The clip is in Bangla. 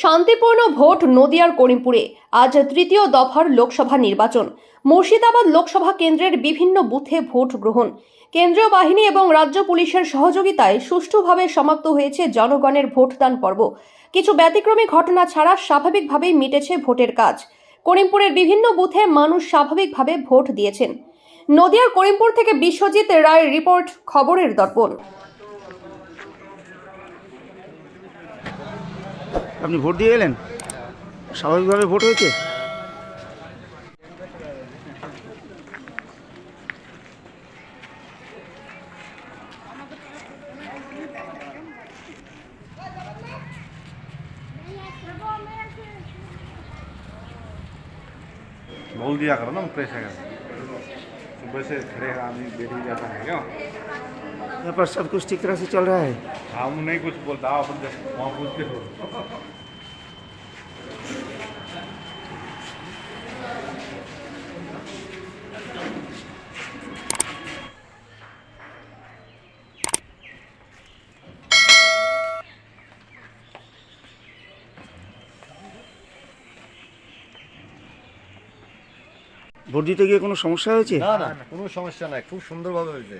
শান্তিপূর্ণ ভোট নদিয়ার করিমপুরে। আজ তৃতীয় দফার লোকসভা নির্বাচন। মুর্শিদাবাদ লোকসভা কেন্দ্রের বিভিন্ন বুথে ভোট গ্রহণ। কেন্দ্রীয় বাহিনী এবং রাজ্য পুলিশের সহযোগিতায় সুষ্ঠুভাবে সমাপ্ত হয়েছে জনগণের ভোটদান পর্ব। কিছু ব্যতিক্রমী ঘটনা ছাড়া স্বাভাবিকভাবেই মিটেছে ভোটের কাজ। করিমপুরের বিভিন্ন বুথে মানুষ স্বাভাবিকভাবে ভোট দিয়েছেন। নদিয়ার করিমপুর থেকে বিশ্বজিৎ রায়ের রিপোর্ট, খবরের দর্পণ। আপনি ভোট দিয়ে এলেন স্বাভাবিকভাবে ভোট হয়েছে बोल दिया करो ना प्रेस है सुबह से खड़े आदमी बैठ ही जाता है क्यों यहाँ पर सब कुछ ठीक तरह से चल रहा है हम नहीं कुछ बोलता आप अपन वहाँ पूछ के छोड़ो ভোট দিতে গিয়ে কোনো সমস্যা হয়েছে না না কোনো সমস্যা নাই খুব সুন্দরভাবে হয়েছে